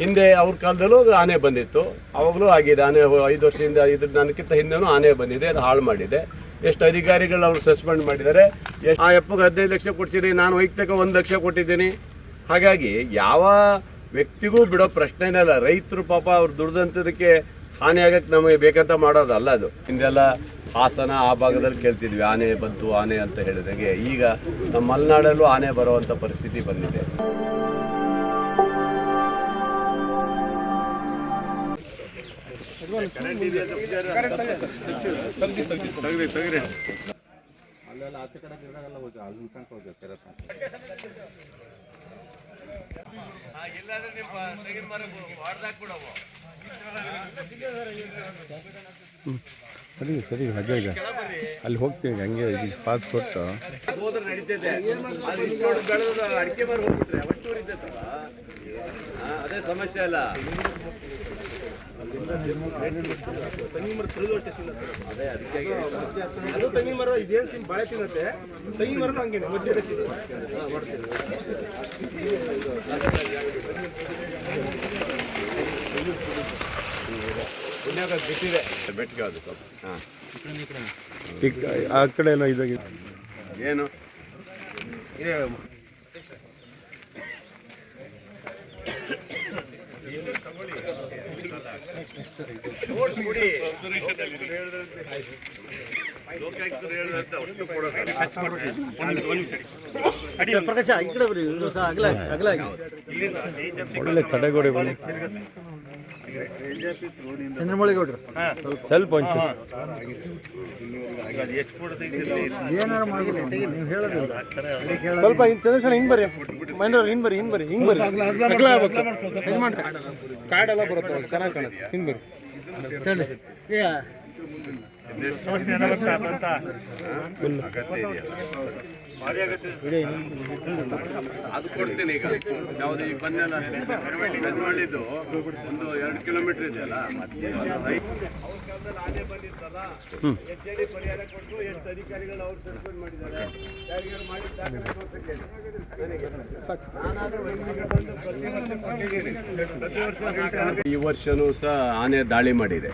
ಹಿಂದೆ ಅವ್ರ ಕಾಲದಲ್ಲೂ ಆನೆ ಬಂದಿತ್ತು. ಅವಾಗಲೂ ಆಗಿದೆ. ಆನೆ ಐದು ವರ್ಷದಿಂದ ಇದ್ರ ನನಗಿಂತ ಹಿಂದೆನೂ ಆನೆ ಬಂದಿದೆ. ಅದು ಹಾಳು ಮಾಡಿದೆ. ಎಷ್ಟು ಅಧಿಕಾರಿಗಳು ಅವ್ರು ಸಸ್ಪೆಂಡ್ ಮಾಡಿದ್ದಾರೆ. ಆ ಎಪ್ಪಗೆ ಹದಿನೈದು ಲಕ್ಷ ಕೊಡ್ಸಿರಿ ನಾನು ವೈಯಕ್ತಿಕ ಒಂದು ಲಕ್ಷ ಕೊಟ್ಟಿದ್ದೀನಿ. ಹಾಗಾಗಿ ಯಾವ ವ್ಯಕ್ತಿಗೂ ಬಿಡೋ ಪ್ರಶ್ನೆನೇ ಅಲ್ಲ ರೈತರು ಪಾಪ ಅವ್ರು ದುಡ್ದಂಥದಕ್ಕೆ ಹಾನಿ ಆಗಕ್ಕೆ ನಮಗೆ ಬೇಕಂತ ಮಾಡೋದಲ್ಲ ಅದು. ಹಿಂದೆಲ್ಲ ಹಾಸನ ಆ ಭಾಗದಲ್ಲಿ ಕೇಳ್ತಿದ್ವಿ. ಆನೆ ಬಂತು, ಆನೆ ಅಂತ ಹೇಳಿದಾಗೆ. ಈಗ ನಮ್ಮ ಮಲೆನಾಡಲ್ಲೂ ಆನೆ ಬರುವಂಥ ಪರಿಸ್ಥಿತಿ ಬಂದಿದೆ. ಅಲ್ಲಿ ಸರಿ ಸರಿ ಹಾಗೆ ಈಗ ಅಲ್ಲಿ ಹೋಗ್ತೀವಿ ಹಂಗೆ ಪಾಸ್ ಕೊಟ್ಟು. ಅಡಿಕೆ ಮರ ಹೋಗ್ಬಿಟ್ರೆ ಅದೇ ಸಮಸ್ಯೆ ಅಲ್ಲ. ಅದೇ ಅದಕ್ಕೆ ಅದು ತೆಂಗಿನ ಮರ ಇದೇನು? ಸಿಮ್ ಬಾಳೆ ತಿನ್ನತ್ತೆ ತೆಂಗಿನ ಮರ? ಹಂಗೆ ಮಧ್ಯೆ ಬಿಟ್ಟಿದೆ ಹಾಂ ಆ ಕಡೆ ಎಲ್ಲ ಇದಾಗಿದೆ ಏನು ಪ್ರಕಾಶ ಈ ಕಡೆ ಬರೀ ಅಗಲ ಅಗಲ ಒಳ್ಳೆ ತಡೆಗೋಡೆ ಬನ್ನಿ. ಚಂದ್ರಮೌಳಿಗೌಡ್ರು ಸ್ವಲ್ಪ ಒಂಚೂರು. ಏನಾರ ಮಾಡಿಲ್ಲ ನೀವು ಹೇಳೋದಿಲ್ಲ. ಸ್ವಲ್ಪ ಹಿಂಗೆ ಚಂದ್ರಶೇಖರ ಹಿಂಗೆ ಬರ್ರಿ. ಮಹೇಂದ್ರ ಹಿಂಗೆ ಬರ್ರಿ ಹಿಂಗೆ ಬರ್ರಿ ಹಿಂಗೆ ಬರ್ರಿ. ಅಗಲ ಆಗ್ಬೇಕು. ಇದು ಮಾಡ್ರಿ. ಕಾಡೆಲ್ಲ ಬರುತ್ತೆ ಚೆನ್ನಾಗಿ ಕಾಣುತ್ತೆ. ಹಿಂಗೆ ಬರ್ರಿ. ಅದು ಕೊಡ್ತೀನಿ ಈಗ ಯಾವುದು ಈಗ ಬಂದೆಲ್ಲ ಮಾಡಿದ್ದು ಒಂದು ಎರಡು ಕಿಲೋಮೀಟರ್ ಇದೆಯಲ್ಲ ಆನೆ ಈ ವರ್ಷನೂ ಸಹ ಆನೆ ದಾಳಿ ಮಾಡಿದೆ.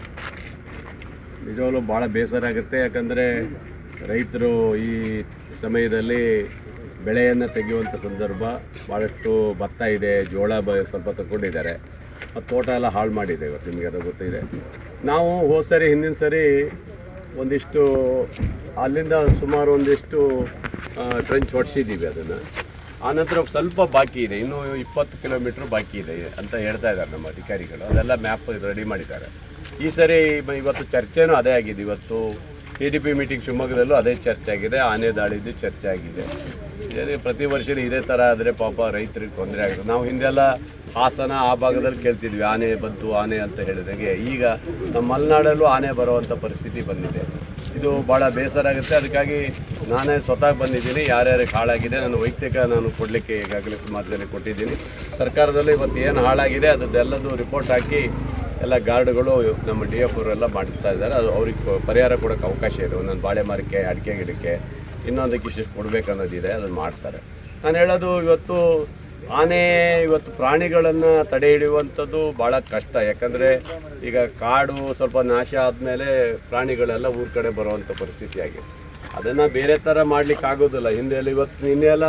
ನಿಜವಾಗ್ಲೂ ಭಾಳ ಬೇಸರ ಆಗುತ್ತೆ, ಯಾಕಂದರೆ ರೈತರು ಈ ಸಮಯದಲ್ಲಿ ಬೆಳೆಯನ್ನು ತೆಗೆಯುವಂಥ ಸಂದರ್ಭ ಭಾಳಷ್ಟು ಭತ್ತ ಇದೆ, ಜೋಳ ಬ ಸ್ವಲ್ಪ ತಗೊಂಡಿದ್ದಾರೆ ಮತ್ತು ತೋಟ ಎಲ್ಲ ಹಾಳು ಮಾಡಿದೆ ಇವತ್ತು, ನಿಮಗೆ ಅದು ಗೊತ್ತಿದೆ. ನಾವು ಹೋದ ಸರಿ, ಹಿಂದಿನ ಸರಿ ಒಂದಿಷ್ಟು, ಅಲ್ಲಿಂದ ಸುಮಾರು ಒಂದಿಷ್ಟು ಟ್ರೆಂಚ್ ಹೊಡೆಸಿದ್ದೀವಿ ಅದನ್ನು. ಆನಂತರ ಸ್ವಲ್ಪ ಬಾಕಿ ಇದೆ, ಇನ್ನೂ ಇಪ್ಪತ್ತು ಕಿಲೋಮೀಟ್ರ್ ಬಾಕಿ ಇದೆ ಅಂತ ಹೇಳ್ತಾ ಇದ್ದಾರೆ ನಮ್ಮ ಅಧಿಕಾರಿಗಳು. ಅದೆಲ್ಲ ಮ್ಯಾಪ್ ರೆಡಿ ಮಾಡಿದ್ದಾರೆ. ಈ ಸರಿ ಇವತ್ತು ಚರ್ಚೆನೂ ಅದೇ ಆಗಿದೆ. ಇವತ್ತು ಟಿ ಡಿ ಪಿ ಮೀಟಿಂಗ್ ಶಿವಮೊಗ್ಗದಲ್ಲೂ ಅದೇ ಚರ್ಚೆ ಆಗಿದೆ, ಆನೆ ದಾಳಿದ್ದು ಚರ್ಚೆ ಆಗಿದೆ. ಏನೇ ಪ್ರತಿ ವರ್ಷ ಇದೇ ಥರ ಆದರೆ ಪಾಪ ರೈತರಿಗೆ ತೊಂದರೆ ಆಗುತ್ತೆ. ನಾವು ಹಿಂದೆಲ್ಲ ಹಾಸನ ಆ ಭಾಗದಲ್ಲಿ ಕೇಳ್ತಿದ್ವಿ, ಆನೆ ಬಂತು, ಆನೆ ಅಂತ ಹೇಳಿದಾಗೆ. ಈಗ ನಮ್ಮ ಮಲೆನಾಡಲ್ಲೂ ಆನೆ ಬರುವಂಥ ಪರಿಸ್ಥಿತಿ ಬಂದಿದೆ. ಇದು ಭಾಳ ಬೇಸರ ಆಗುತ್ತೆ. ಅದಕ್ಕಾಗಿ ನಾನೇ ಸ್ವತಃ ಬಂದಿದ್ದೀನಿ ಯಾರ್ಯಾರಿಗೆ ಹಾಳಾಗಿದೆ ನಾನು ವೈಯಕ್ತಿಕ ನಾನು ಕೊಡಲಿಕ್ಕೆ ಈಗಾಗಲೇ ಜನ ಕೊಟ್ಟಿದ್ದೀನಿ. ಸರ್ಕಾರದಲ್ಲಿ ಇವತ್ತು ಏನು ಹಾಳಾಗಿದೆ ಅದರದ್ದೆಲ್ಲದೂ ರಿಪೋರ್ಟ್ ಹಾಕಿ ಎಲ್ಲ ಗಾರ್ಡ್ಗಳು ನಮ್ಮ ಡಿ ಎಫ್ ಅವರೆಲ್ಲ ಮಾಡ್ತಾ ಇದ್ದಾರೆ. ಅದು ಅವ್ರಿಗೆ ಪರಿಹಾರ ಕೊಡೋಕ್ಕೆ ಅವಕಾಶ ಇದೆ. ಒಂದೊಂದು ಬಾಳೆ ಮರಕ್ಕೆ ಅಡಿಕೆ, ಗಿಡಕ್ಕೆ ಇನ್ನೊಂದಕ್ಕೆ ಇಷ್ಟು ಕೊಡಬೇಕು ಅನ್ನೋದಿದೆ ಅದನ್ನು ಮಾಡ್ತಾರೆ. ನಾನು ಹೇಳೋದು ಇವತ್ತು ಆನೆ, ಇವತ್ತು ಪ್ರಾಣಿಗಳನ್ನು ತಡೆ ಹಿಡಿಯುವಂಥದ್ದು ಭಾಳ ಕಷ್ಟ. ಯಾಕಂದರೆ ಈಗ ಕಾಡು ಸ್ವಲ್ಪ ನಾಶ ಆದಮೇಲೆ ಪ್ರಾಣಿಗಳೆಲ್ಲ ಊರ ಕಡೆ ಬರುವಂಥ ಪರಿಸ್ಥಿತಿ ಅದನ್ನು ಬೇರೆ ಥರ ಮಾಡ್ಲಿಕ್ಕೆ ಆಗೋದಿಲ್ಲ ಹಿಂದೆ ಎಲ್ಲ ಇವತ್ತು ನಿನ್ನೆ ಎಲ್ಲ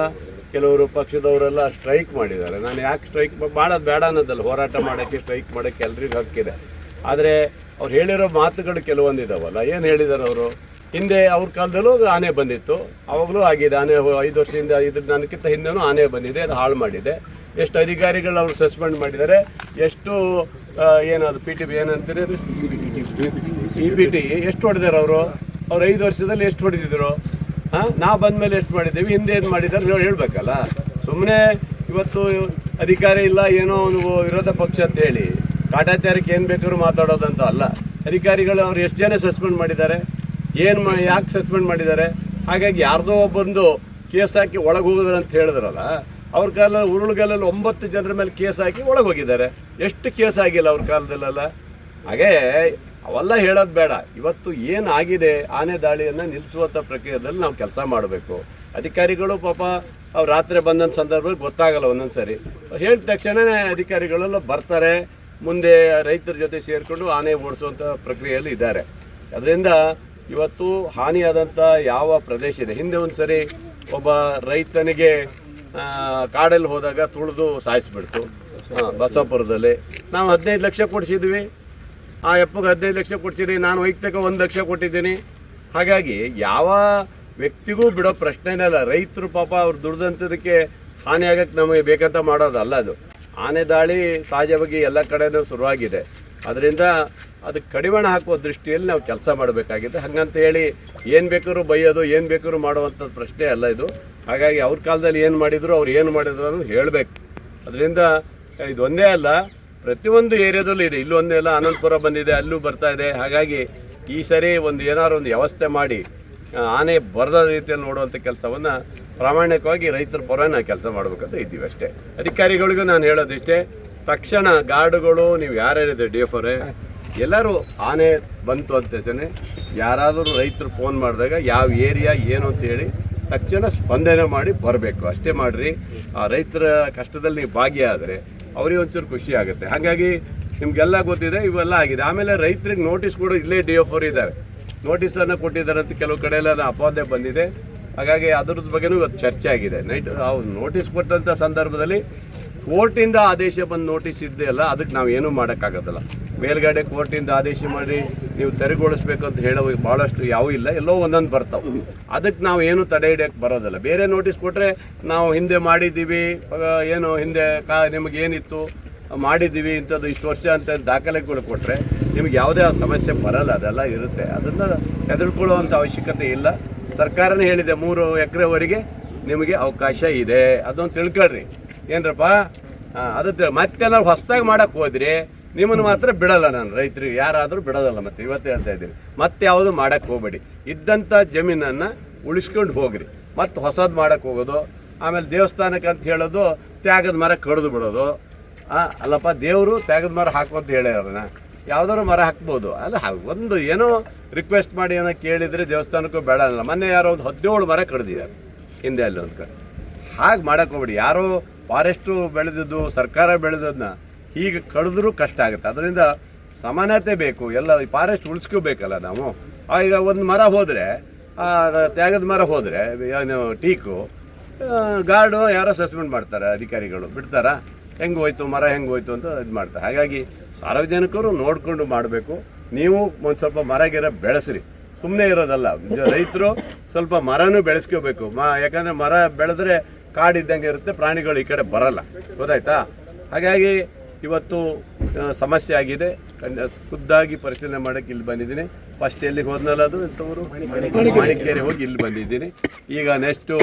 ಕೆಲವರು ಪಕ್ಷದವರೆಲ್ಲ ಸ್ಟ್ರೈಕ್ ಮಾಡಿದ್ದಾರೆ. ನಾನು ಯಾಕೆ ಸ್ಟ್ರೈಕ್ ಮಾಡೋದು ಬೇಡ ಅನ್ನೋದಲ್ಲ, ಹೋರಾಟ ಮಾಡೋಕ್ಕೆ, ಸ್ಟ್ರೈಕ್ ಮಾಡೋಕ್ಕೆ ಎಲ್ರಿಗೂ ಹಕ್ಕಿದೆ ಆದರೆ ಅವ್ರು ಹೇಳಿರೋ ಮಾತುಗಳು ಕೆಲವೊಂದಿದಾವಲ್ಲ, ಏನು ಹೇಳಿದ್ದಾರೆ ಅವರು? ಹಿಂದೆ ಅವ್ರ ಕಾಲದಲ್ಲೂ ಆನೆ ಬಂದಿತ್ತು, ಅವಾಗಲೂ ಆಗಿದೆ. ಆನೆ ಐದು ವರ್ಷದಿಂದ ಇದ್ರ ನನಗಿಂತ ಹಿಂದೆನೂ ಆನೆ ಬಂದಿದೆ, ಅದು ಹಾಳು ಮಾಡಿದೆ. ಎಷ್ಟು ಅಧಿಕಾರಿಗಳು ಅವರು ಸಸ್ಪೆಂಡ್ ಮಾಡಿದ್ದಾರೆ, ಎಷ್ಟು ಏನದು ಪಿ ಟಿ ಬಿ ಏನಂತೀರಿ ಇ ಪಿ ಟಿ ಎಷ್ಟು ಹೊಡೆದಾರೆ ಅವರು? ಅವ್ರು ಐದು ವರ್ಷದಲ್ಲಿ ಎಷ್ಟು ಹೊಡೆದಿದ್ರು? ಹಾಂ? ನಾವು ಬಂದಮೇಲೆ ಎಷ್ಟು ಮಾಡಿದ್ದೀವಿ? ಹಿಂದೆ ಏನು ಮಾಡಿದ್ದಾರೆ ನೀವು ಹೇಳ್ಬೇಕಲ್ಲ. ಸುಮ್ಮನೆ ಇವತ್ತು ಅಧಿಕಾರ ಇಲ್ಲ, ಏನೋ ಒಂದು ವಿರೋಧ ಪಕ್ಷ ಅಂತ ಹೇಳಿ. ಕಾಟಾಚಾರಕ್ಕೆ ಏನು ಬೇಕಾದ್ರೂ ಮಾತಾಡೋದಂತ ಅಲ್ಲ. ಅಧಿಕಾರಿಗಳು ಅವ್ರು ಎಷ್ಟು ಜನ ಸಸ್ಪೆಂಡ್ ಮಾಡಿದ್ದಾರೆ? ಏನು ಮಾ ಯಾಕೆ ಸಸ್ಪೆಂಡ್ ಮಾಡಿದ್ದಾರೆ? ಹಾಗಾಗಿ ಯಾರ್ದೋ ಒಬ್ಬಂದು ಕೇಸ್ ಹಾಕಿ ಒಳಗೆ ಹೋಗಿದ್ರು ಅಂತ ಹೇಳಿದ್ರಲ್ಲ, ಅವ್ರ ಕಾಲ ಉರುಳುಗಾಲಲ್ಲಿ ಒಂಬತ್ತು ಜನರ ಮೇಲೆ ಕೇಸ್ ಹಾಕಿ ಒಳಗೆ ಹೋಗಿದ್ದಾರೆ. ಎಷ್ಟು ಕೇಸ್ ಆಗಿಲ್ಲ ಅವ್ರ ಕಾಲದಲ್ಲೆಲ್ಲ. ಹಾಗೆ ಅವೆಲ್ಲ ಹೇಳೋದು ಬೇಡ. ಇವತ್ತು ಏನಾಗಿದೆ ಆನೆ ದಾಳಿಯನ್ನು ನಿಲ್ಲಿಸುವಂಥ ಪ್ರಕ್ರಿಯೆಯಲ್ಲಿ ನಾವು ಕೆಲಸ ಮಾಡಬೇಕು. ಅಧಿಕಾರಿಗಳು ಪಾಪ ಅವ್ರು ರಾತ್ರಿ ಬಂದಂಥ ಸಂದರ್ಭದಲ್ಲಿ ಗೊತ್ತಾಗಲ್ಲ ಒಂದೊಂದು ಸರಿ ಹೇಳಿದ ತಕ್ಷಣವೇ ಅಧಿಕಾರಿಗಳೆಲ್ಲ ಬರ್ತಾರೆ. ಮುಂದೆ ರೈತರ ಜೊತೆ ಸೇರಿಕೊಂಡು ಆನೆ ಓಡಿಸುವಂಥ ಪ್ರಕ್ರಿಯೆಯಲ್ಲಿ ಇದ್ದಾರೆ. ಅದರಿಂದ ಇವತ್ತು ಹಾನಿಯಾದಂಥ ಯಾವ ಪ್ರದೇಶ ಇದೆ? ಹಿಂದೆ ಒಂದು ಸರಿ ಒಬ್ಬ ರೈತನಿಗೆ ಕಾಡಲ್ಲಿ ಹೋದಾಗ ತುಳಿದು ಸಾಯಿಸ್ಬಿಡ್ತು. ಬಸವಪುರದಲ್ಲಿ. ನಾವು ಹದಿನೈದು ಲಕ್ಷ ಕೊಡಿಸಿದ್ವಿ. ಆ ಎಪ್ಪಗೆ ಹದಿನೈದು ಲಕ್ಷ ಕೊಡ್ತೀನಿ ನಾನು ವೈಯಕ್ತಿಕ ಒಂದು ಲಕ್ಷ ಕೊಟ್ಟಿದ್ದೀನಿ. ಹಾಗಾಗಿ ಯಾವ ವ್ಯಕ್ತಿಗೂ ಬಿಡೋ ಪ್ರಶ್ನೆನೇ ಅಲ್ಲ, ರೈತರು ಪಾಪ ಅವ್ರು ದುಡ್ದಂಥದಕ್ಕೆ ಹಾನಿ ಆಗಕ್ಕೆ ನಮಗೆ ಬೇಕಂತ ಮಾಡೋದಲ್ಲ ಅದು. ಆನೆ ದಾಳಿ ಸಹಜವಾಗಿ ಎಲ್ಲ ಕಡೆನೂ ಶುರುವಾಗಿದೆ. ಅದರಿಂದ ಅದಕ್ಕೆ ಕಡಿವಾಣ ಹಾಕುವ ದೃಷ್ಟಿಯಲ್ಲಿ ನಾವು ಕೆಲಸ ಮಾಡಬೇಕಾಗಿದೆ. ಹಾಗಂತ ಹೇಳಿ ಏನು ಬೇಕಾದ್ರೂ ಬೈಯೋದು, ಏನು ಬೇಕಾದ್ರೂ ಮಾಡುವಂಥದ್ದು ಪ್ರಶ್ನೆ ಅಲ್ಲ ಇದು. ಹಾಗಾಗಿ ಅವ್ರ ಕಾಲದಲ್ಲಿ ಏನು ಮಾಡಿದ್ರು, ಅವ್ರು ಏನು ಮಾಡಿದ್ರು ಅನ್ನೋದು ಹೇಳಬೇಕು. ಅದರಿಂದ ಇದೊಂದೇ ಅಲ್ಲ ಪ್ರತಿಯೊಂದು ಏರಿಯಾದಲ್ಲೂ ಇದೆ. ಇಲ್ಲೂ ಒಂದೇ ಅಲ್ಲ, ಅನಂತಪುರ ಬಂದಿದೆ, ಅಲ್ಲೂ ಬರ್ತಾ ಇದೆ. ಹಾಗಾಗಿ ಈ ಸರಿ ಒಂದು ಏನಾದ್ರು ಒಂದು ವ್ಯವಸ್ಥೆ ಮಾಡಿ ಆನೆ ಬರದ ರೀತಿಯಲ್ಲಿ ನೋಡುವಂಥ ಕೆಲಸವನ್ನು ಪ್ರಾಮಾಣಿಕವಾಗಿ ರೈತರ ಪರ ನಾವು ಕೆಲಸ ಮಾಡಬೇಕಂತ ಇದ್ದೀವಿ ಅಷ್ಟೇ. ಅಧಿಕಾರಿಗಳಿಗೂ ನಾನು ಹೇಳೋದಿಷ್ಟೇ, ತಕ್ಷಣ ಗಾರ್ಡುಗಳು, ನೀವು ಯಾರ್ಯಾರಿದೆ ಡಿ ಎಫ್ ಅವರೇ, ಎಲ್ಲರೂ ಆನೆ ಬಂತು ಅಂತ ತಕ್ಷಣ ಯಾರಾದರೂ ರೈತರು ಫೋನ್ ಮಾಡಿದಾಗ ಯಾವ ಏರಿಯಾ ಏನು ಅಂತ ಹೇಳಿ ತಕ್ಷಣ ಸ್ಪಂದನೆ ಮಾಡಿ ಬರಬೇಕು. ಅಷ್ಟೇ ಮಾಡಿರಿ. ಆ ರೈತರ ಕಷ್ಟದಲ್ಲಿ ಭಾಗಿಯಾದರೆ ಅವ್ರಿಗೆ ಒಂಚೂರು ಖುಷಿ ಆಗುತ್ತೆ. ಹಾಗಾಗಿ ನಿಮಗೆಲ್ಲ ಗೊತ್ತಿದೆ, ಇವೆಲ್ಲ ಆಗಿದೆ. ಆಮೇಲೆ ರೈತರಿಗೆ ನೋಟಿಸ್ ಕೂಡ ಇಲ್ಲೇ ಡಿ ಎಫ್ ಅವರು ಇದ್ದಾರೆ. ನೋಟಿಸನ್ನು ಕೊಟ್ಟಿದ್ದಾರೆ ಅಂತ ಕೆಲವು ಕಡೆ ಎಲ್ಲ ಅಪಾದೆ ಬಂದಿದೆ. ಹಾಗಾಗಿ ಅದ್ರದ್ದು ಬಗ್ಗೆನೂ ಇವತ್ತು ಚರ್ಚೆ ಆಗಿದೆ. ನೈಟ್ ಅವ್ರು ನೋಟಿಸ್ ಕೊಟ್ಟಂಥ ಸಂದರ್ಭದಲ್ಲಿ ಕೋರ್ಟಿಂದ ಆದೇಶ ಬಂದು ನೋಟಿಸ್ ಇದೆಯಲ್ಲ ಅದಕ್ಕೆ ನಾವು ಏನೂ ಮಾಡೋಕ್ಕಾಗೋದಿಲ್ಲ ಮೇಲ್ಗಡೆ ಕೋರ್ಟಿಂದ ಆದೇಶ ಮಾಡಿ ನೀವು ತೆರವುಗೊಳಿಸ್ಬೇಕು ಅಂತ ಹೇಳೋ ಭಾಳಷ್ಟು ಯಾವೂ ಇಲ್ಲ, ಎಲ್ಲೋ ಒಂದೊಂದು ಬರ್ತಾವೆ. ಅದಕ್ಕೆ ನಾವು ಏನು ತಡೆ ಹಿಡಿಯೋಕ್ಕೆ ಬರೋದಿಲ್ಲ. ಬೇರೆ ನೋಟಿಸ್ ಕೊಟ್ಟರೆ ನಾವು ಹಿಂದೆ ಮಾಡಿದ್ದೀವಿ ಏನು ಹಿಂದೆ ಕಾ, ನಿಮಗೆ ಏನಿತ್ತು, ಮಾಡಿದ್ದೀವಿ, ಇಂಥದ್ದು ಇಷ್ಟು ವರ್ಷ ಅಂತ ದಾಖಲೆಗಳು ಕೊಟ್ಟರೆ ನಿಮ್ಗೆ ಯಾವುದೇ ಸಮಸ್ಯೆ ಬರಲ್ಲ, ಅದೆಲ್ಲ ಇರುತ್ತೆ. ಅದನ್ನು ಹೆದರ್ಕೊಳ್ಳುವಂಥ ಅವಶ್ಯಕತೆ ಇಲ್ಲ. ಸರ್ಕಾರನೇ ಹೇಳಿದೆ, ಮೂರು ಎಕರೆವರೆಗೆ ನಿಮಗೆ ಅವಕಾಶ ಇದೆ. ಅದೊಂದು ತಿಳ್ಕೊಳ್ರಿ. ಏನ್ರಪ್ಪ? ಅದು ಮತ್ತೆ ಮತ್ತೆಲ್ಲ ಹೊಸ್ದಾಗಿ ಮಾಡಕ್ಕೆ ಹೋದ್ರಿ. ನಿಮ್ಮನ್ನು ಮಾತ್ರ ಬಿಡಲ್ಲ ನಾನು, ರೈತರಿಗೆ ಯಾರಾದರೂ ಬಿಡೋದಲ್ಲ ಮತ್ತೆ, ಇವತ್ತೇ ಹೇಳ್ತಾ ಇದ್ದೀನಿ ಮತ್ತೆ ಯಾವುದು ಮಾಡಕ್ಕೆ ಹೋಗಬೇಡಿ. ಇದ್ದಂಥ ಜಮೀನನ್ನು ಉಳಿಸ್ಕೊಂಡು ಹೋಗ್ರಿ. ಮತ್ತೆ ಹೊಸದು ಮಾಡಕ್ಕೆ ಹೋಗೋದು, ಆಮೇಲೆ ದೇವಸ್ಥಾನಕ್ಕೆ ಅಂತ ಹೇಳೋದು, ತ್ಯಾಗದ ಮರ ಕಡಿದು ಬಿಡೋದು. ಅಲ್ಲಪ್ಪ, ದೇವರು ತ್ಯಾಗದ ಮರ ಹಾಕು ಅಂತ ಹೇಳ್ಯಾರನ ಯಾವ್ದಾದ್ರು ಮರ ಹಾಕ್ಬೋದು. ಅಲ್ಲ ಒಂದು ಏನೋ ರಿಕ್ವೆಸ್ಟ್ ಮಾಡಿ ಏನೋ ಕೇಳಿದರೆ ದೇವಸ್ಥಾನಕ್ಕೂ ಬೇಡ ಅಲ್ಲ ಮೊನ್ನೆ ಯಾರೋ ಒಂದು ಹದಿನೇಳು ಮರ ಕಡ್ದಿದ್ದಾರೆ ಹಿಂದೆ ಅಲ್ಲಿ ಒಂದು ಕಡೆ ಹಾಗೆ ಮಾಡಕ್ಕೆ ಹೋಗ್ಬೇಡಿ. ಯಾರೋ ಫಾರೆಸ್ಟು ಬೆಳೆದಿದ್ದು, ಸರ್ಕಾರ ಬೆಳೆದದನ್ನ ಹೀಗೆ ಕಡಿದ್ರೂ ಕಷ್ಟ ಆಗುತ್ತೆ. ಅದರಿಂದ ಸಮಾನತೆ ಬೇಕು. ಎಲ್ಲ ಫಾರೆಸ್ಟ್ ಉಳಿಸ್ಕೋಬೇಕಲ್ಲ ನಾವು. ಈಗ ಒಂದು ಮರ ಹೋದರೆ ತ್ಯಾಗದ ಮರ ಹೋದರೆ, ಏನು ಟೀಕು ಗಾರ್ಡು ಯಾರೋ ಸಸ್ಪೆಂಡ್ ಮಾಡ್ತಾರೆ, ಅಧಿಕಾರಿಗಳು. ಬಿಡ್ತಾರಾ? ಹೆಂಗೆ ಹೋಯ್ತು? ಮರ ಹೆಂಗೆ ಹೋಯ್ತು ಅಂತ ಇದು ಮಾಡ್ತಾರೆ. ಹಾಗಾಗಿ ಸಾರ್ವಜನಿಕರು ನೋಡಿಕೊಂಡು ಮಾಡಬೇಕು. ನೀವು ಒಂದು ಸ್ವಲ್ಪ ಮರ ಗಿರ ಬೆಳೆಸ್ರಿ. ಸುಮ್ಮನೆ ಇರೋದಲ್ಲ. ರೈತರು ಸ್ವಲ್ಪ ಮರನೂ ಬೆಳೆಸ್ಕೋಬೇಕು. ಮ, ಯಾಕಂದರೆ ಮರ ಬೆಳೆದ್ರೆ ಕಾಡಿದ್ದಂಗೆ ಇರುತ್ತೆ, ಪ್ರಾಣಿಗಳು ಈ ಕಡೆ ಬರಲ್ಲ. ಗೊತ್ತಾಯ್ತಾ? ಹಾಗಾಗಿ ಇವತ್ತು ಸಮಸ್ಯೆ ಆಗಿದೆ. ಖುದ್ದಾಗಿ ಪರಿಶೀಲನೆ ಮಾಡೋಕ್ಕೆ ಇಲ್ಲಿ ಬಂದಿದ್ದೀನಿ. ಫಸ್ಟ್ ಎಲ್ಲಿಗೆ ಹೋದ್ನಲ್ಲ ಅದು? ಎಂಥವರು ಮಾಣಿಕೇರಿ. ಹೋಗಿ ಇಲ್ಲಿ ಬಂದಿದ್ದೀನಿ. ಈಗ ನೆಕ್ಸ್ಟು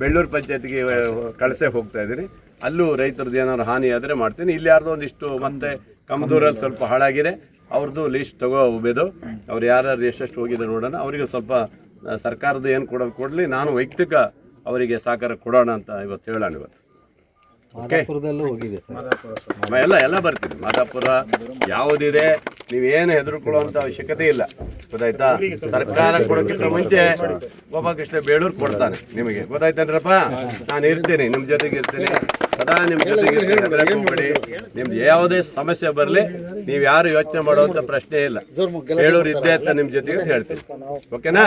ಬೆಳ್ಳೂರು ಪಂಚಾಯತ್ಗೆ ಕಳಸೆ ಹೋಗ್ತಾ ಇದ್ದೀನಿ. ಅಲ್ಲೂ ರೈತರದ್ದು ಏನಾದ್ರು ಹಾನಿ ಆದರೆ ಮಾಡ್ತೀನಿ. ಇಲ್ಲಿ ಯಾರ್ದೋ ಒಂದಿಷ್ಟು ಮತ್ತೆ ಕಮದೂರಲ್ಲಿ ಸ್ವಲ್ಪ ಹಾಳಾಗಿದೆ. ಅವ್ರದ್ದು ಲೀಸ್ಟ್ ತಗೋ ಹೋಗ್ಬೋದು ಅವ್ರು ಯಾರ್ಯಾರು ಎಷ್ಟೆಷ್ಟು ಹೋಗಿದೆ ನೋಡೋಣ. ಅವರಿಗೆ ಸ್ವಲ್ಪ ಸರ್ಕಾರದ ಏನು ಕೊಡೋದು ಕೊಡಲಿ. ನಾನು ವೈಯಕ್ತಿಕ ಅವರಿಗೆ ಸಹಕಾರ ಕೊಡೋಣ ಅಂತ ಇವತ್ತು ಹೇಳೋಣ ಇವತ್ತು. ಹೋಗಿದೆ ಸರ್. ಎಲ್ಲ ಎಲ್ಲ ಬರ್ತೀನಿ ಮಾದಾಪುರ ಯಾವುದಿದೆ ನೀವೇನು ಹೆದರ್ಕೊಳ್ಳುವಂತ ಅವಶ್ಯಕತೆ ಇಲ್ಲ. ಗೊತ್ತಾಯ್ತಾ? ಸರ್ಕಾರ ಕೊಡೋಕ್ಕಿಂತ ಮುಂಚೆ ಗೋಪಾಲಕೃಷ್ಣ ಬೇಳೂರು ಕೊಡ್ತಾನೆ ನಿಮಗೆ. ಗೊತ್ತಾಯ್ತೇನ್ರಪ್ಪ ನಾನು ಇರ್ತೇನೆ ನಿಮ್ಮ ಜೊತೆಗೆ ಇರ್ತೀನಿ. ಸದಾ ನಿಮ್ಮ ಜೊತೆಗೆ ಇರ್ತೀನಿ, ನಿಮ್ದು ಯಾವುದೇ ಸಮಸ್ಯೆ ಬರಲಿ ನೀವು ಯಾರು ಯೋಚನೆ ಮಾಡುವಂತ ಪ್ರಶ್ನೆ ಇಲ್ಲ. ಬೇಳೂರ್ ಇದ್ದೇ ಅಂತ ನಿಮ್ಮ ಜೊತೆಗೆ ಹೇಳ್ತೀನಿ. ಓಕೆನಾ?